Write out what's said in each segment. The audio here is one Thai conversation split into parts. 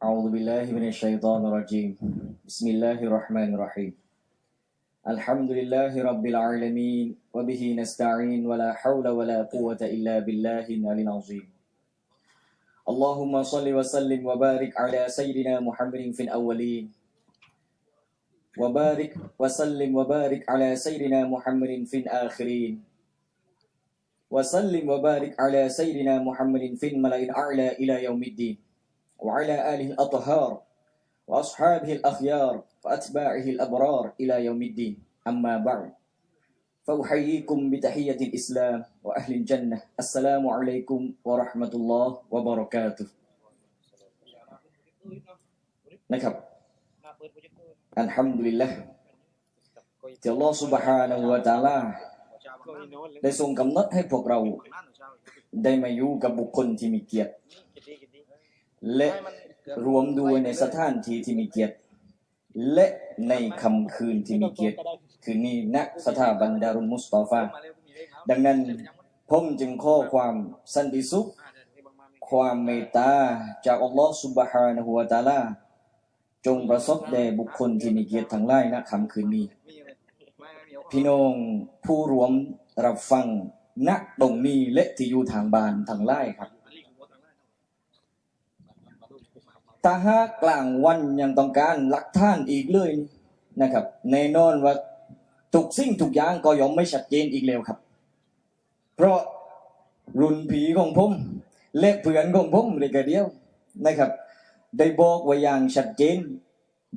أعوذ بالله من الشيطان الرجيم. بسم الله الرحمن الرحيم. الحمد لله رب العالمين وبه نستعين ولا حول ولا قوة إلا بالله العلي العظيم. اللهم صل وسلم وبارك على سيدنا محمد في الأولين. وبارك وسلم وبارك على سيدنا محمد في الآخرين. وسلم وبارك على سيدنا محمد في الملأ الأعلى إلى يوم الدين. وعلى آله الأطهار وأصحابه الأخيار وأتباعه الأبرار إلى يوم الدين أما بعد فأحييكم بتحية الإسلام وأهل الجنة السلام عليكم ورحمة الله وبركاته นะครับอัลฮัมดุลิลละที่อัลลอฮฺ سبحانه และ تعالى ได้ทรงกำหนดให้พวกเรา ได้มาอยู่กับบุคคลที่มีเกียรติ และรวมด้วยในสถานที่ที่มีเกียรติ และในคำคืนที่มีเกียรติ คืนนี้ณสถาบันดารุมุสตอฟา ดังนั้นผมจึงข้อความสันติสุข ความเมตตาจากอัลลอฮฺสุบฮานะฮุวาตาลาจงประสบแด่บุคคลที่มีเกียรติทั้งหลายณคำคืนนี้ พี่น้องผู้รวมรับฟังณตรงนี้และที่อยู่ทางบานทางไล่ครับ ถ้าหากกลางวันยังต้องการหลักฐานอีกเลยนี่นะครับแน่นอนว่าทุกสิ่งทุกอย่างก็ย่อมไม่ชัดเจนอีกแล้วครับ เพราะรุ่นผีของผมและเพื่อนของผมเลยกเดียวนะครับ ได้บอกไว้อย่างชัดเจน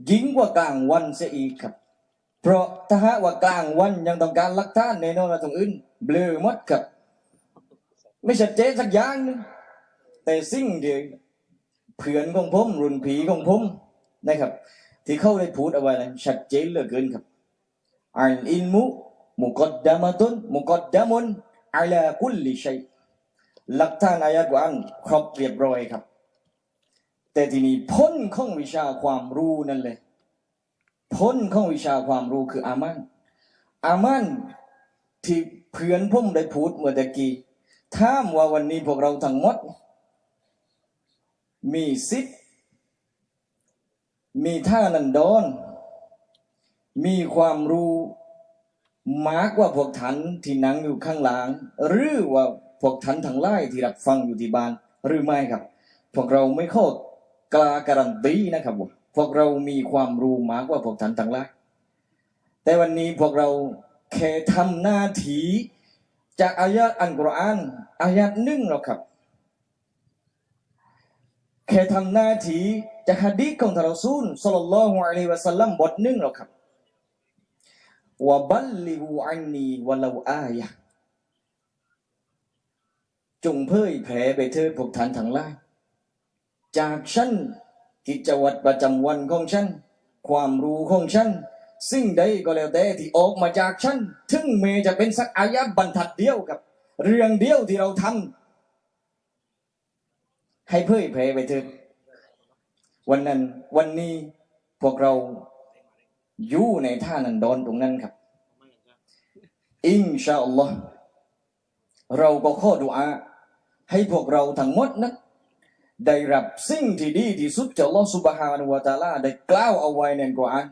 ยิ่งกว่ากลางวันเสียอีกครับ เพราะถ้าหากว่ากลางวันยังต้องการหลักฐานแน่นอนว่าตรงอื่นเบลอมดครับ ไม่ชัดเจนสักอย่างนึงแต่สิ่งเดียว เพื่อนของผมรุ่นผีของผมนะครับ ที่เขาได้พูดเอาไว้นั้นชัดเจนเหลือเกินครับอัลอิลมุมุกดดามะตุนมุกดดามุนอัลาคุลลิชัยหลักฐานอายะกุรอานครบเรียบร้อยครับ แต่ทีนี้พ้นของวิชาความรู้นั่นเลย พ้นของวิชาความรู้คืออามันอามันที่เพื่อนผมได้พูดเมื่อตะกี้ถ้ามว่าวันนี้พวกเราทั้งหมด มีสิทธิ์มีท่านันดอนมีความรู้มากกว่าพวกท่านที่นั่งอยู่ข้างหลังหรือว่าพวกท่านทั้งหลายที่รับฟังอยู่ที่บ้านหรือไม่ครับ พวกเราไม่ข้อกล้าการันตีนะครับว่าพวกเรามีความรู้มากกว่าพวกท่านทั้งหลายแต่วันนี้พวกเราแค่ทำหน้าที่จากอายะอันกุรอานอายะห์หนึ่งหรอกครับ แค่ทำหน้าที่จากฮะดีษของท่านรอซูลศ็อลลัลลอฮุอะลัยฮิวะสัลลัมบทหนึ่งหรอกครับวะบัลลิฮูอันนีวะลาอายะห์จงเผยแผ่ไปเถิดพวกท่านทั้งหลายจากฉันกิจวัตรประจำวันของฉันความรู้ของฉันสิ่งใดก็แล้วแต่ที่ออกมาจากฉันถึงเมจะเป็นสักอายะบรรทัดเดียวกับ เรื่องเดียวที่เราทำ ให้เผยแผ่ไปเถิดวันนั้น วันนี้พวกเราอยู่ในท่านันดอนตรงนั้นครับ อินชาอัลลอฮ์เราก็ขอดุอาให้พวกเราทั้งหมดนั้นได้รับสิ่งที่ดีที่สุดจากลอสุบฮานุวะตาลาได้กล่าวเอาไว้ในกุรอาน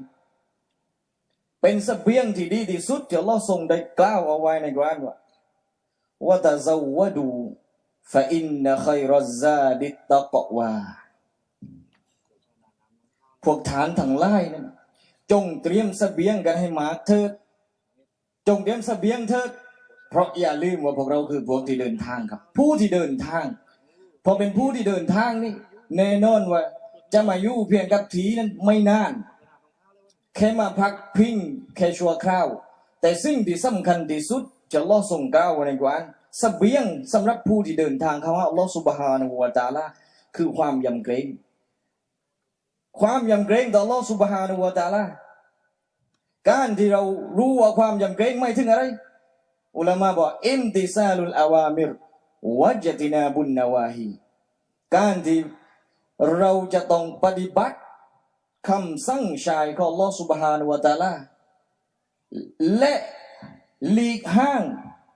เป็นเสบียงที่ดีที่สุดที่ลอทรงได้กล่าวเอาไว้ในกุรอานว่าว่าตะซาวะดู ฟะอินนะขัยรัซาดิตตะกวา พวกฐานทั้งหลายนั้นจงเตรียมเสบียงกันให้มากเถิด จงเตรียมเสบียงเถิด เพราะอย่าลืมว่าพวกเราคือพวกที่เดินทางครับ ผู้ที่เดินทาง พอเป็นผู้ที่เดินทางนี่แน่นอนว่า จะมาอยู่เพียงกับทีนั้นไม่นาน แค่มาพักพิงแค่ชั่วคราว แต่สิ่งที่สำคัญที่สุดจะล่อส่งกล่าวว้ในกุรอาน เสบียงสำหรับผู้ที่เดินทางเขาว่าอัลลอฮฺสุบฮานะฮูวะตาลาคือความยำเกรง ความยำเกรงต่ออัลลอฮฺสุบฮานะฮูวะตาลาการที่เรารู้ว่าความยำเกรงไม่ถึงอะไร อุลามะบอกอิมติซาลุลอาวามิรวัจตินาบุนนาวาฮีการที่เราจะต้องปฏิบัติคำสั่งชายของอัลลอฮฺสุบฮานุวะตาลาและหลีกห้าง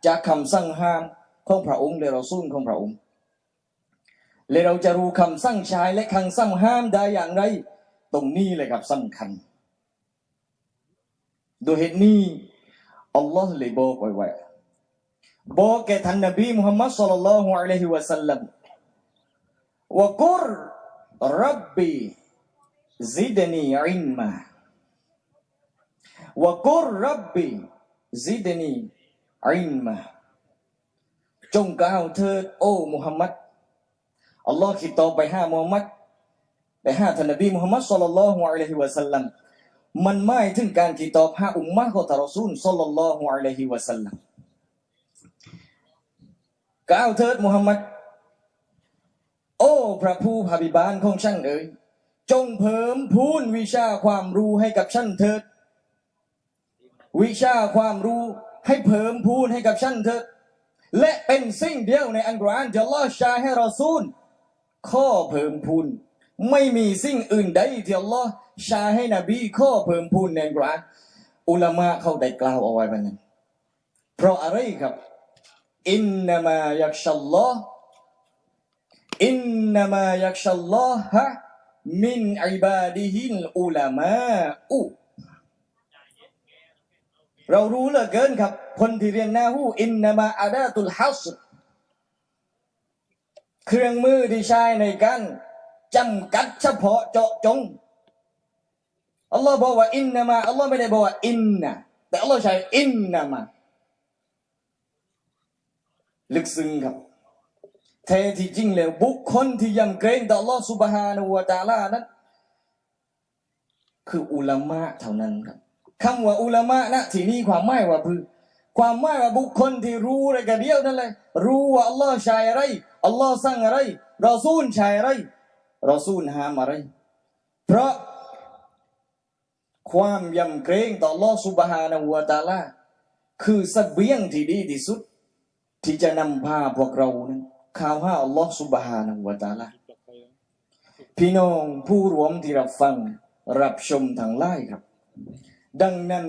จากคำสั่งห้ามของพระองค์และเราสุ่นของพระองค์และเราจะรู้คำสั่งใช้และคำสั่งห้ามได้อย่างไร ตรงนี้เลยครับสำคัญ โดยเหตุนี้อัลลอฮ์เลยบอกไว้ว่าบอกแก่ท่านนบีมุฮัมมัดศ็อลลัลฮุอะลัยฮิวะสัลลัมว่ากุรรับบีซิดนีอิลมาว่ากุรรับบีซิดนี อิลมาจงกล่าวเถิดโอ้มุฮัมมัดอัลลอฮ์คิดต่อไปห้ามุฮัมมัดไปห้าท่านนบีมุฮัมมัดศ็อลลัลลอฮุอะลัยฮิวะสัลลัมมันหมายถึงการคิดตอบห้าอุมมะของทารอซูลศ็อลลัลลอฮุอะลัยฮิวะสัลลัมกล่าวเถิดมุฮัมมัดโอ้พระผู้พาบิบาลของฉันเอ๋ยจงเพิ่มพูนวิชาความรู้ให้กับฉันเถิด วิชาความรู้ ให้เพิ่มพูนให้กับฉันเถิดและเป็นสิ่งเดียวในอัลกุรอานที่อัลลอชาให้เรอซูล ข้อเพิ่มพูนไม่มีสิ่งอื่นใดที่อัลลอฮ์ชาให้นบีข้อเพิ่มพูนในอัลกุรอานอุลามะเขาได้กล่าวเอาไว้แบบนั้น เพราะอะไรครับอินนามายักชัลลอฮ์อินนามายักชัลลอฮะมินอิบาดิฮิลอุลามะอุ เรารู้เหลือเกินครับ คนที่เรียนนาหูอินนามาอาดาตุลฮัสเครื่องมือที่ใช้ในการจำกัดเฉพาะเจาะจงอัลลอฮ์บอกว่าอินนามาอัลลอฮ์ไม่ได้บอกว่าอินนะแต่อัลลอฮ์ใช้อินนามาลึกซึ้งครับแท้ที่จริงแล้วบุคคลที่ยำเกรงต่ออัลลอฮ์สุบฮานะวะตาลานั้นคืออุลามะเท่านั้นครับ คำว่าอุลามะนะที่นี่ความหมายว่าคือความหมายว่าบุคคลที่รู้อะไรกันเดียวนั่นเลยรู้ว่าอัลลอฮ์ใช้อะไรอัลลอฮ์สั่งอะไรรอซูลใช้อะไรรอซูลห้ามอะไร เพราะความยำเกรงต่ออัลลอฮ์สุบฮานะฮูวะตาลาคือเสบียงที่ดีที่สุด ที่จะนำพาพวกเรานั้นข้าวหาอัลลอฮ์สุบฮานะฮูวะตาลาพี่น้องผู้รวมที่รับฟัง รับชมทางไลน์ครับ ดังนั้น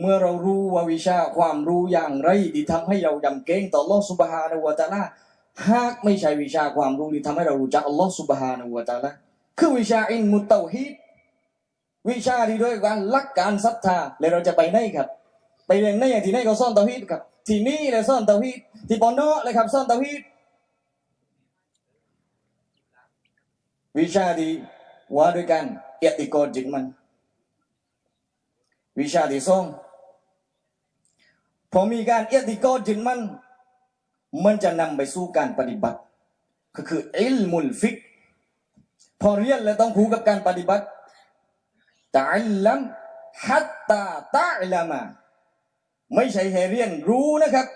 เมื่อเรารู้ว่าวิชาความรู้อย่างไรที่ทำให้เรายำเกรงต่ออัลลอฮ์สุบฮานะวะตาลาหากไม่ใช่วิชาความรู้ที่ทำให้เรารู้จักอัลลอฮ์สุบฮานะวะตาลาคือวิชาอินมุตเตาฮีดวิชาที่ด้วยการลักการศรัทธาแล้วเราจะไปไหนครับ ไปเรียนไหนอย่างที่ไหนก็ซ่อนเตาฮีดครับ ที่นี่เลยซ่อนเตาฮีดที่ปอนเนาะเลยครับซ่อนเตาฮีดวิชาที่ว่าด้วยกันเอติกรจิตมัน วิชาที่สองพอมีการเอียติกรจิตมัน มันจะนำไปสู่การปฏิบัติ ก็คืออิลมุลฟิก พอเรียนแล้วต้องคู่กับการปฏิบัติตะอัลลัมฮัตตาตะอัลลามะไม่ใช่แค่เรียนรู้นะครับ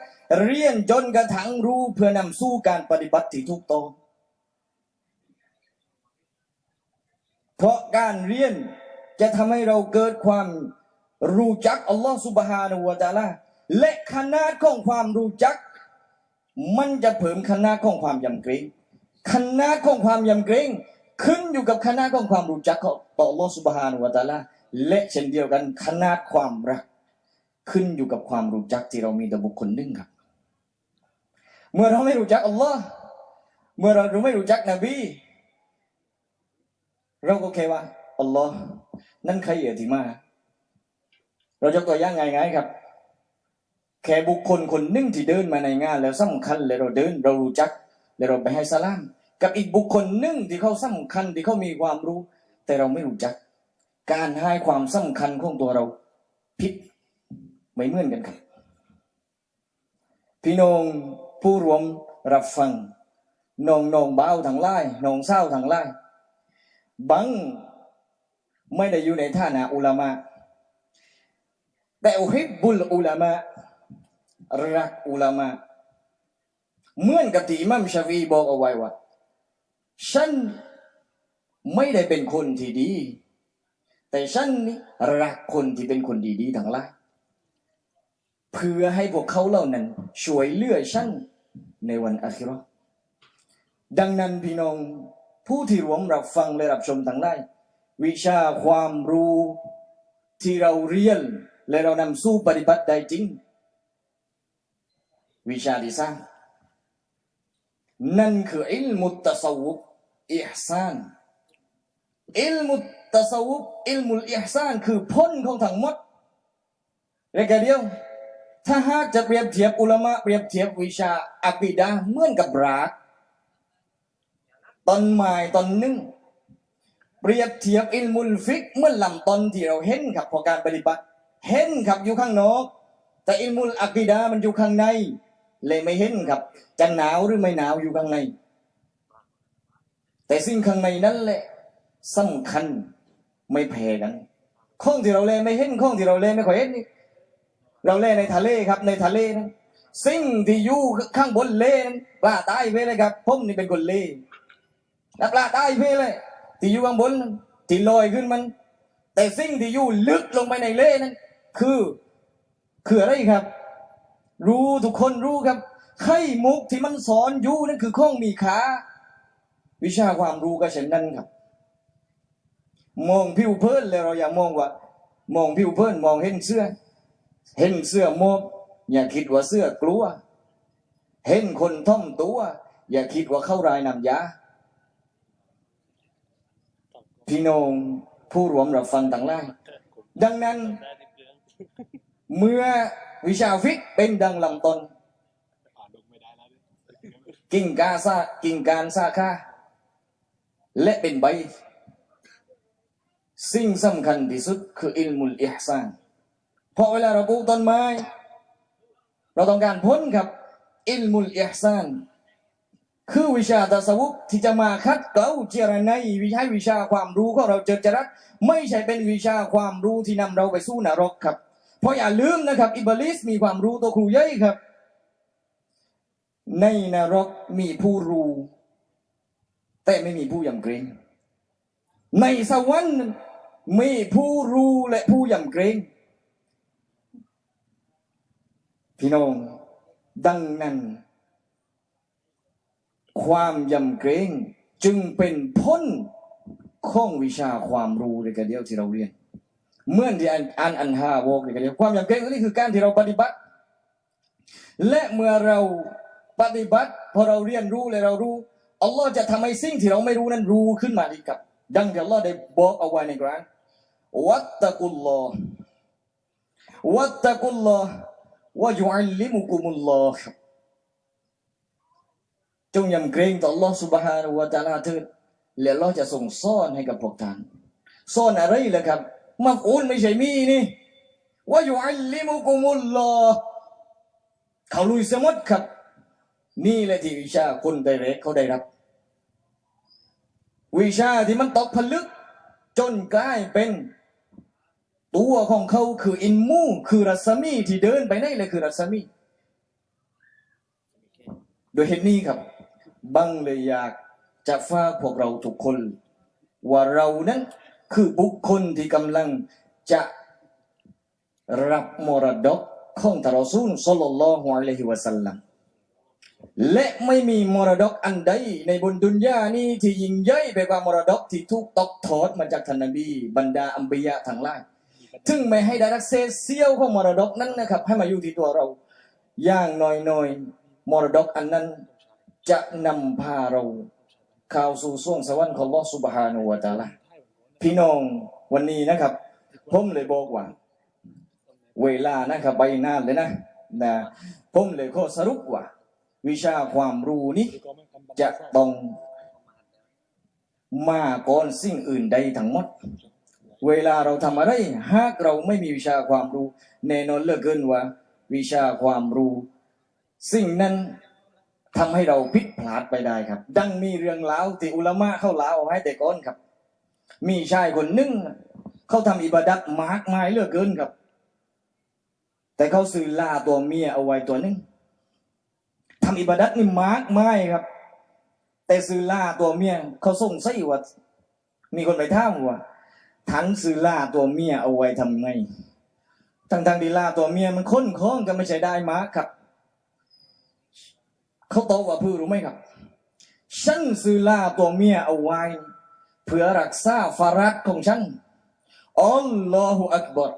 เรียนจนกระทั่งรู้เพื่อนำสู่การปฏิบัติที่ถูกต้องเพราะการเรียนจะทำให้เราเกิดความ รู้จักอัลลอฮฺสุบฮานะฮูวะตาลาและขนาดของความรู้จัก มันจะเพิ่มขนาดของความยำเกรงขนาดของความยำเกรงขึ้นอยู่กับขนาดของความรู้จักของต่ออัลลอฮฺสุบฮานะฮูวะตาลาและเช่นเดียวกันขนาดความรัก ขึ้นอยู่กับความรู้จักที่เรามีต่อบุคคลหนึ่งครับ เมื่อเราไม่รู้จักอัลลอฮ์เมื่อเราไม่รู้จักนบีเราก็แค่ว่าอัลลอฮ์นั่นใครเอ่ยที่มา เรายกตัวอย่างง่ายๆครับ แค่บุคคลคนหนึ่งที่เดินมาในงาน แล้วสำคัญเลยเราเดินเรารู้จักแล้วเราไปให้สลาม กับอีกบุคคลหนึ่งที่เขาสำคัญที่เขามีความรู้ แต่เราไม่รู้จัก การให้ความสำคัญของตัวเราผิดไม่เหมือนกันครับ พี่น้องผู้รวมรับฟังน้องน้องเบาทางไล่น้องเศร้าทางไล่บังไม่ได้อยู่ในฐานะอุลามะ แต่อุฮิบบุลอุลามะรักอุลามะเหมือนกับที่อิหมัมชาฟีบอกเอาไว้ว่าฉันไม่ได้เป็นคนที่ดี แต่ฉันนี่รักคนที่เป็นคนดีๆทั้งหลายเพื่อให้พวกเขาเหล่านั้น ช่วยเหลือฉันในวันอาคิราะห์ดังนั้นพี่น้องผู้ที่รวมรับฟังและรับชมทั้งหลายวิชาความรู้ที่เราเรียน และเรานำสู้ปฏิบัติได้จริง วิชาที่สร้างนั่นคืออิลมุตตะซาวุบอิห์ซานอิลมุตตะซาวุบอิลมุลอิห์ซานคือพ้นของทั้งหมดเรียกเดียว ถ้าหากจะเปรียบเทียบอุลามะเปรียบเทียบวิชาอักีดะห์เหมือนกับรากต้นไม้ต้นหนึ่งเปรียบเทียบอิลมุลฟิกเมื่อลำต้นที่เราเห็นครับพอการปฏิบัติ เห็นครับอยู่ข้างนอก แต่อิมุลอักีดะห์มันอยู่ข้างใน เลยไม่เห็นครับ จะหนาวหรือไม่หนาวอยู่ข้างใน แต่สิ่งข้างในนั้นแหละสำคัญไม่แพ้กันข้องที่เราเล่ไม่เห็นข้องที่เราเล่ไม่ค่อยเห็นนี่เราเล่ในทะเลครับ ในทะเลนั้นสิ่งที่อยู่ข้างบนเล่นปลาตายไปเลยครับผมนี่เป็นคนเล่และปลาตายไปเลยที่อยู่ข้างบนนั้นที่ลอยขึ้นมัน แต่สิ่งที่อยู่ลึกลงไปในเล่นั้น คือคืออะไรครับ รู้ทุกคนรู้ครับไข่มุกที่มันสอนอยู่นั่นคือข้องมีขาวิชาความรู้ก็เช่นนั้นครับ มองผิวเพิ่นแล้วเราอย่ามองว่า มองผิวเพิ่นมองเห็นเสื้อ เห็นเสื้อโมบอย่าคิดว่าเสื้อกลัว เห็นคนท่อมตัว อย่าคิดว่าเข้ารายนำยาพี่น้องผู้รวมรับฟังต่างหลายดังนั้น เมื่อวิชาฟิกเป็นดังลำต้นกิ่งกาซากิ่งการซาคาและเป็นใบ สิ่งสำคัญที่สุดคืออิลมุลอิห์ซานเพราะเวลาเราปลูกต้นไม้ เราต้องการพ้นครับ อิลมุลอิห์ซานคือวิชาตะสวุปที่จะมาคัดเกลาเจรไนวิชาวิชาความรู้ของเราเจริญจรัสไม่ใช่เป็นวิชาความรู้ที่นำเราไปสู้นรกครับ เพราะอย่าลืมนะครับอิบลิสมีความรู้ตัวครูเย่ยครับ ในนรกมีผู้รู้ แต่ไม่มีผู้ยำเกรงในสวรรค์มีผู้รู้และผู้ยำเกรงพี่น้องดังนั้น ความยำเกรงจึงเป็นพ้นข้องวิชาความรู้ในกระเดียวที่เราเรียน เมื่อที่อันอันอันฮาวกในกระเดียวความยำเกรงนี่คือการที่เราปฏิบัติ และเมื่อเราปฏิบัติพอเราเรียนรู้และเรารู้อัลลอฮ์จะทำให้สิ่งที่เราไม่รู้นั้นรู้ขึ้นมาดีกับ ดังที่อัลลอฮ์ได้บอกเอาไว้ในกรานวัตตะกุลลอฮ์วัตตะกุลลอฮ์วะยุอัลลิมุกุมุลลอฮ์จงยำเกรงต่อ Allah Subhanahu wa Taala เถิดและเราจะส่งสอนให้กับพวกท่านสอนอะไรล่ะครับ มักอูนไม่ใช่มีนี่วะยุอัลลิมุกุมุลลอฮ์เขาลุยสมดครับ นี่แหละที่วิชาคนไดเรกเขาได้รับ วิชาที่มันตกผลึก จนกลายเป็น ตัวของเขาคืออินมูคือรัศมีที่เดินไปไหนเลยคือรัศมีโดยเหตุนี้ครับ บังเลยอยากจะฝากพวกเราทุกคน ว่าเรานั้น คือบุคคลที่กำลังจะรับมรดกของทารอซูลสลลัลลอฮุอะลัยฮิวะสัลลัมและไม่มีมรดกอันใดในบนดุนยานี้ที่ยิ่งใหญ่ไปกว่ามรดกที่ถูกตกทอดมาจากท่านนบี บรรดาอัมบียะทั้งหลายถึงไม่ให้ได้รักเศษเสี้ยวของมรดกนั้นนะครับ ให้มาอยู่ที่ตัวเรา อย่างน้อยๆมรดกอันนั้นจะนำพาเราเข้าสู่ส่วงสวรรค์ของลอสุบฮานุวะตะอาลา พี่น้องวันนี้นะครับ ผมเลยบอกว่า เวลานะครับไปนาเลยนะนะผมเลยข้อสรุปว่า วิชาความรู้นี้จะต้องมาก่อนสิ่งอื่นใดทั้งหมด เวลาเราทำอะไร หากเราไม่มีวิชาความรู้ แน่นอนเลือเกินว่า วิชาความรู้ สิ่งนั้นทำให้เราผิดพลาดไปได้ครับ ดังมีเรื่องเล่าที่อุลามะเข้าเล่าเอาให้แต่ก้อนครับ มีชายคนหนึ่งเขาทำอิบาดัตมากมายเหลือเกินครับ แต่เขาซื้อลาตัวเมียเอาไว้ตัวหนึงทำอิบาดัตนี่มากมายครับ แต่ซื้อลาตัวเมียเขาส่งไส้ว่ามีคนไปถามว่าทันซื้อลาตัวเมียเอาไว้ทำไงทั้งทางดีลาตัวเมียมันค้นคล้องกันไม่ใช่ได้มากครับเขาโตกว่าพื่รู้ไหมครับฉันซื้อลาตัวเมียเอาไว้ พื่อรักษาฟารัดของฉันอัลลอฮฺอักบาร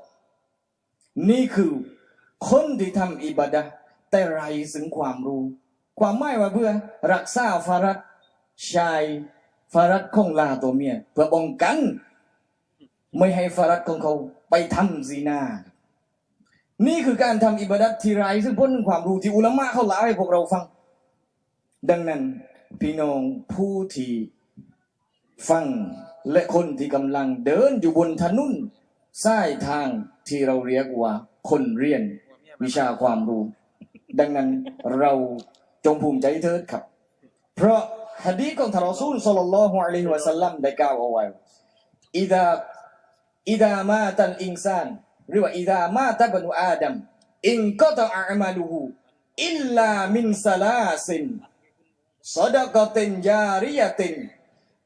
นี่คือคนที่ทำอิบาดะแต่ไรซึ่งความรู้ ความหมายว่าเพื่อรักษาฟารัดชายฟารัดของลาตัวเมียเพื่อป้องกัน ไม่ให้ฟารัดของเขาไปทำซีนานี่คือการทำอิบาดัตที่ไรซึ่งพ้นความรู้ที่อุลามะเขาเล่าให้พวกเราฟัง ดังนั้นพี่น้องผู้ที่ ฟังและคนที่กำลังเดินอยู่บนถนนสายทางที่เราเรียกว่าคนเรียนวิชาความรู้ ดังนั้นเราจงภูมิใจเถิดครับ เพราะฮะดีษของท่านรอซูลศ็อลลัลลอฮุอะลัยฮิวะสัลลัมได้กล่าวเอาไว้อิดาอิดามาตันอินซานหรือว่าอิดามาตะบนุอาดัมอินกอตะอามาลูฮูอิลลามินซาลาซิน صدقة جارية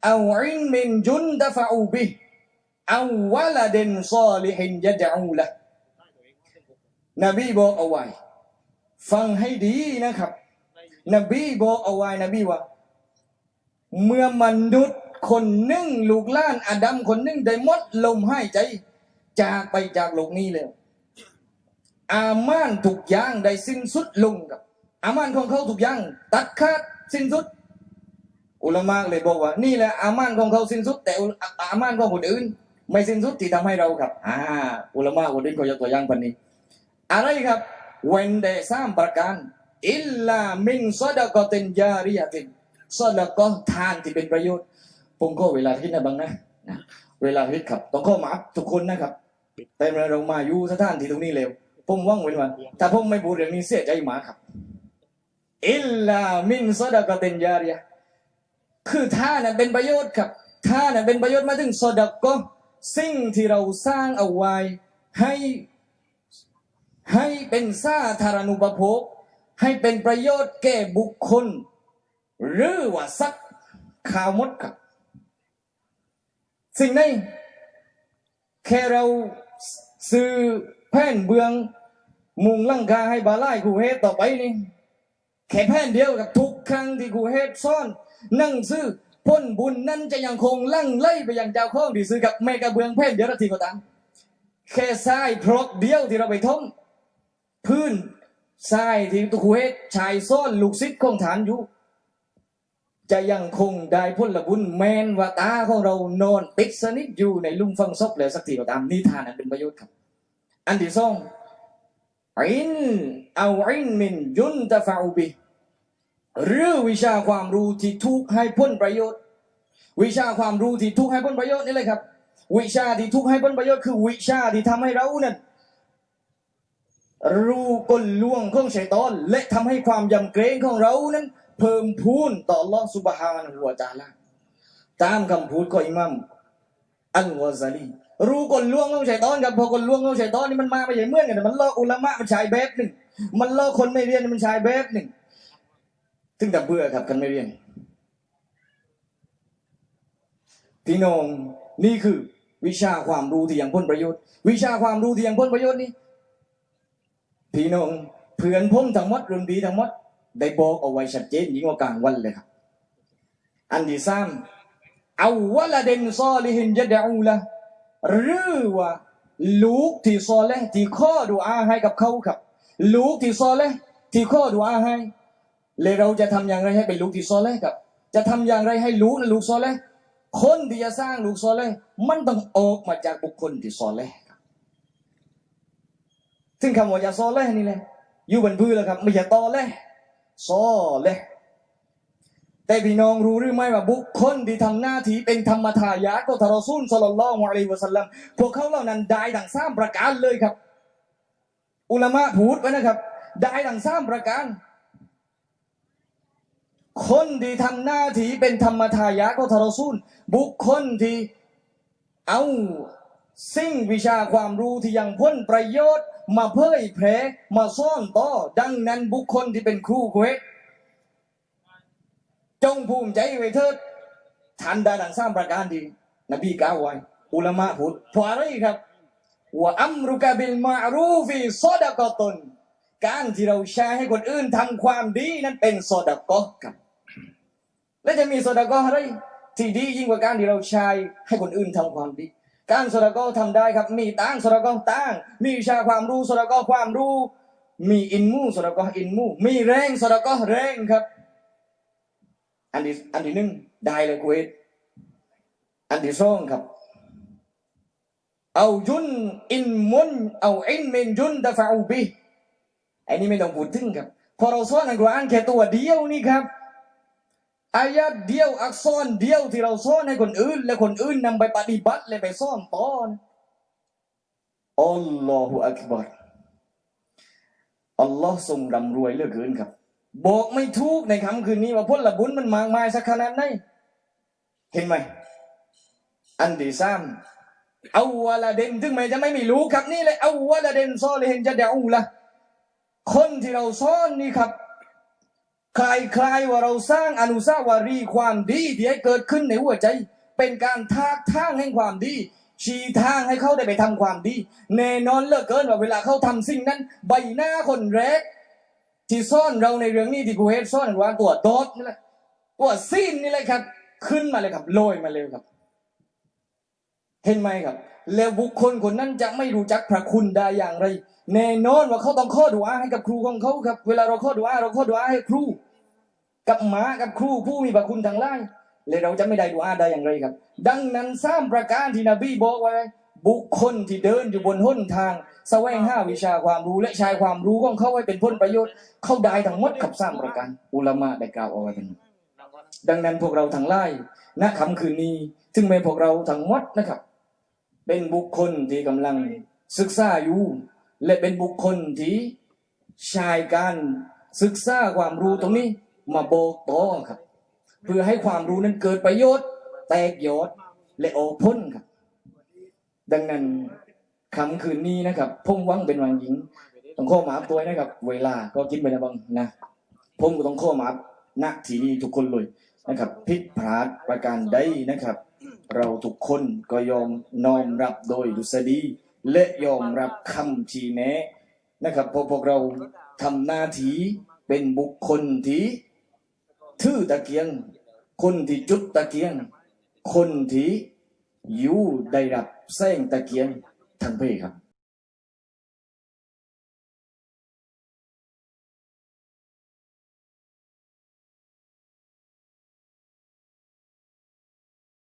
เอาอิลมินจุนดะฟะอูบิเอาวะลาดนซอลิฮินยะดะอูละนบีบอกเอาไว้ ฟังให้ดีนะครับ นบีบอกเอาไว้ นบีว่า เมื่อมนุษย์คนหนึ่งลูกล้านอาดัมคนหนึ่งได้หมดลมหายใจ จากไปจากโลกนี้แล้ว อามานถูกย่างได้สิ้นสุดลงกับ อามานของเขาถูกย่าง ตัดขาดสิ้นสุด อุลามะเลยบอกว่า นี่แหละอามานของเขาสิ้นสุด แต่อามานของคนอื่น ไม่สิ้นสุดที่ทำให้เราครับอ่าอุลามะคนอื่นเขายกตัวอย่างปันนี้ อะไรครับเว้นแต่สามประการอิลลามินซอดกอตินยาริยาตินซอดก็ทานที่เป็นประโยชน์ผมก็เวลาคิดนะบังนะนะเวลาคิดครับ ต้องข้อมาทุกคนนะครับ แต่เมื่อเรามาอยู่สถานที่ตรงนี้เร็วผมว่างเว้นว่าถ้าผมไม่พูดเรื่องนี้เสียใจหมาครับอิลลามินซอดกอตินยาริยา คือท่านั้นเป็นประโยชน์ครับท่านั้นเป็นประโยชน์มาถึงซอดก็สิ่งที่เราสร้างเอาไว้ให้ให้เป็นสาธารณูปโภค ให้เป็นประโยชน์แก่บุคคล หรือว่าสักข่าวมดครับ สิ่งนี้แค่เราซื้อแผ่นเบือง มุงลังคาให้บาไล่กูเฮดต่อไปนี่แค่แผ่นเดียวกับทุกครั้งที่กูเฮดซ่อน นั่งซื้อพ้นบุญนั้นจะยังคงลั่งไล่ไปยังเจ้าของที่ซื้อกับแมกะเบืองแผ่นเดียวละทีก็ตามแค่ทรายพรกเดียวที่เราไปทมพื้นทรายที่ตุคุเฮชายซ่อนลูกศิษย์ของฐานอยู่จะยังคงได้ผลบุญแมนว่าตาของเรานอนปิดสนิทอยู่ในลุ่มฟังซบแล้วสักทีก็ตามนิทานนั้นเป็นประโยชน์ครับ อันที่สองอินเอาอินมินยุนตะฟาอุบิ หรือวิชาความรู้ที่ทุกให้พ้นประโยชน์ วิชาความรู้ที่ทุกให้พ้นประโยชน์นี่เลยครับ วิชาที่ทุกให้พ้นประโยชน์คือ วิชาที่ทำให้เรานั้นรู้กลลวงของชัยตอน และทำให้ความยำเกรงของเรานั้น เพิ่มพูนต่อลอสุบฮานะฮูวะตะอาลาตามคำพูดของอิหมัมอัลวาซาลีรู้กลลวงของชัยตอนกับพอกลลวงของชัยตอนนี่มันมาไม่ใช่เมื่อนกันมันลอกอุลามะมันชายแบบหนึ่งมันลอกคนไม่เรียนมันชายแบบหนึ่ง ถึงแต่เบื่อครับกันไม่เรียนพี่น้องนี่คือวิชาความรู้ที่ยังพ้นประโยชน์ วิชาความรู้ที่ยังพ้นประโยชน์นี่พี่น้องเพื่อนผมทั้งหมดรุ่นพี่ทั้งหมด ได้บอกเอาไว้ชัดเจนยิ่งกว่ากลางวันเลยครับ อันที่สามเอาวละเดนซอลิฮินยะดอูละหรือว่าลูกที่ซอเลที่ข้อดุอาให้กับเขาครับ ลูกที่ซอเลที่ข้อดุอาให้ เลยเราจะทำอย่างไรให้เป็นลูกที่ซอเลห์ครับ จะทำอย่างไรให้ลูกนะลูกซอเลห์คนที่จะสร้างลูกซอเลห์มันต้องออกมาจากบุคคลที่ซอเลห์ครับซึ่งคำว่าอย่าซอเลห์นี่แหละอยู่บนพื้นแล้วครับไม่ใช่ตอเลห์ซอเลห์แต่พี่น้องรู้หรือไม่ว่าบุคคลที่ทำหน้าที่เป็นธรรมทายาทของทารอซูลสลลลอฮุอะลัยฮิวะสัลลัมพวกเขาเหล่านั้นได้ดังสามประการเลยครับ อุลามะพูดไว้นะครับ ได้ดังสามประการ คนที่ทำหน้าที่เป็นธรรมทายาทของทารอซูลบุคคลที่เอาสิ่งวิชาความรู้ที่ยังพ้นประโยชน์ มาเผยแพร่มาซ่อนต่อ ดังนั้นบุคคลที่เป็นครูเควกจงภูมิใจไว้เถิดทันได้ดังสร้ามประการดีนบีกล่าวไว้อุลามะพูดเพราะอะไรครับว่าอัมรุกะบิลมารูฟีซอดะกอตนการที่เราแชร์ให้คนอื่นทำความดีนั้นเป็นซอดะกอครับ และจะมีซดะกออะไรที่ดียิ่งกว่าการที่เราแชร์ให้คนอื่นทำความดี การซดะกอทำได้ครับ มีตั้งซดะกอตั้ง มีวิชาความรู้ซดะกอความรู้ มีอินมูสดาก็อินมูมีแรงสดาก็แรงครับ อันที่อันที่หนึ่งได้เลยคุยอันที่สองครับเอายุนอินมุนเอาอินเมนยุนดะฟาอูบีไอ้นี่ไม่ต้องพูดถึงครับพอเราสอนอันกุรอานแค่ตัวเดียวนี่ครับ อายะเดียวอักษรเดียวที่เราสอนให้คนอื่น และคนอื่นนำไปปฏิบัติและไปสอนตอนอัลลอฮฺอักบัรอัลลอฮ์ทรงร่ำรวยเหลือเกินครับ บอกไม่ถูกในคำคืนนี้ว่าพลบุญมันมากมายสักขนาดไหนเห็นไหมอันที่สามเอาวะละเดนถึงแม้จะไม่มีรู้ครับนี่เลยเอาวะละเดนซอนเลยเห็นจะเดอูละคนที่เราซ่อนนี่ครับ คลายคลายว่าเราสร้างอนุสาวรีย์ความดีที่ให้เกิดขึ้นในหัวใจ เป็นการทากทางแห่งความดี ชี้ทางให้เขาได้ไปทำความดี แน่นอนเลือเกินว่าเวลาเขาทำสิ่งนั้น ใบหน้าคนแรก ที่ซ่อนเราในเรื่องนี้ที่กูเฮดซ่อนว่าตัวโดดนี่แหละตัวซีนนี่แหละครับ ขึ้นมาเลยครับโรยมาเลยครับ เห็นไหมครับ แล้วบุคคลคนนั้นจะไม่รู้จักพระคุณได้อย่างไรแน่นอนว่าเขาต้องข้อดุอาให้กับครูของเขาครับ เวลาเราข้อดุอาเราข้อดุอาให้ครู กับหมากับครูผู้มีพระคุณทางไล่และเราจะไม่ได้ดุอาได้อย่างไรครับ ดังนั้นสามประการที่นบีบอกไว้ บุคคลที่เดินอยู่บนหนทางแสวงห้าวิชาความรู้และใช้ความรู้ของเขาไว้เป็นผลประโยชน์ เข้าได้ทั้งหมดกับสามประการอุลามะได้กล่าวเอาไว้เป็นดังนั้นพวกเราทั้งหลายณคำคืนนี้ถึงแม้พวกเราทั้งหมดนะครับ เป็นบุคคลที่กำลังศึกษาอยู่ และเป็นบุคคลที่ใช้การศึกษาความรู้ตรงนี้ มาบอกต่อครับ เพื่อให้ความรู้นั้นเกิดประโยชน์ แตกยอดและออกพ้นครับ ดังนั้นคำคืนนี้นะครับผมวังเป็นวันหญิง ต้องข้อหมาตัวนะครับ เวลาก็กินไปนะบังนะผมก็ต้องข้อหมาณทีนี้ทุกคนเลยนะครับผิดพลาดประการใดนะครับ เราทุกคนก็ยอมน้อมรับโดยดุษฎีและยอมรับคำชี้แนะนะครับพราะพวกเราทำหน้าที่เป็นบุคคลที่ ถือตะเกียง คนที่จุดตะเกียง คนที่อยู่ได้รับแสงตะเกียงทั้งเพ่ครับ